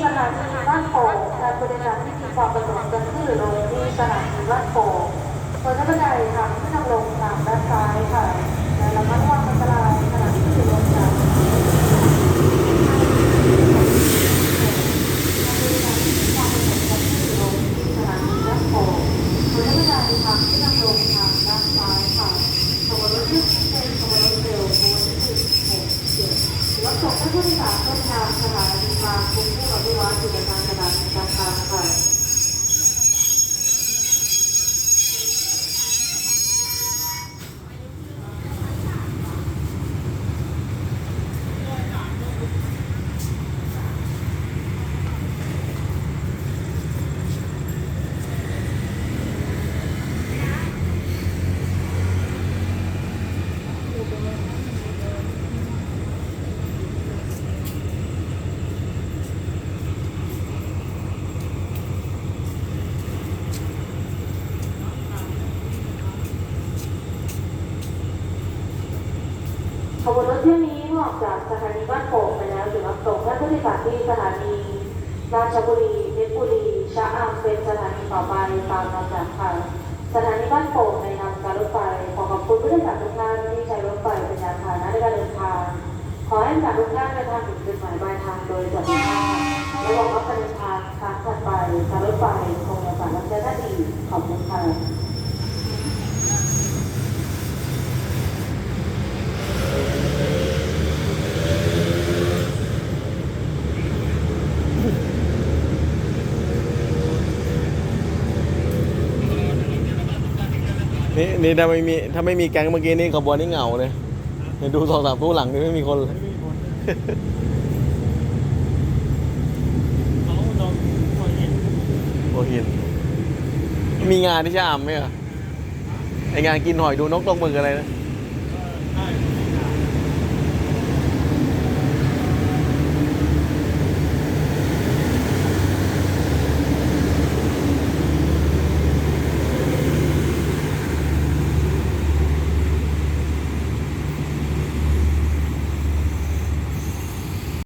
นีบ้านโป่งการบริการที่มีความประสงค์จะขึ้นหรือลงที่สถานีบ้านโป่งโดยท่านประธานทางลงทางด้านซ้ายค่ะและระมัดระวังอันตรายขณะที่ขึ้นลงค่ะ สถานีบ้านโป่งบนบันไดทางขึ้นทางลงทางด้านซ้ายค่ะขบวนรถที่เป็นขบวนรถเร็วขบวนที่สิบหกเจ็ดรถส่ง ผู้โดยสารต้นทางสถานีบางกรุงเทพอภิวัตรอยู่ในทางสถานีกางค่ะ ขบวนรถเที่ยวนี้ออกจากสถานีบ้านโป่งไปแล้วถึงรับส่งท่านผู้โดยสารที่สถานีราชบุรีเพชรบุรีชะอำเป็นสถานีต่อไปตามลำดับค่ะสถานีบ้านโป่งในนามการรถไฟขอขอบคุณผู้โดยสารทุกท่านที่ใช้รถไฟเป็นยานพาหนะในการเดินทาง ขอให้ผู้โดยสารทุกท่านเดินทางถึงจุดหมายปลายทางโดยสวัสดิภาพและหวังว่าการเดินทางครั้งถัดไปการรถไฟคงยังสามารถใช้ได้ดีขอบคุณค่ะ นี่นี่ถ้าไม่มีถ้าไม่มีแก๊งเมื่อกี้นี่ขบวนนี่เหงาเลยเดี๋ยวดูสองสามตู้หลังนี่ไม่มีคนเลย เขาลองคนเห็นโอ้หิน มีงานที่ชะอำไหมเหรอไองานกินหอยดูนกตกหมึกอะไรนะ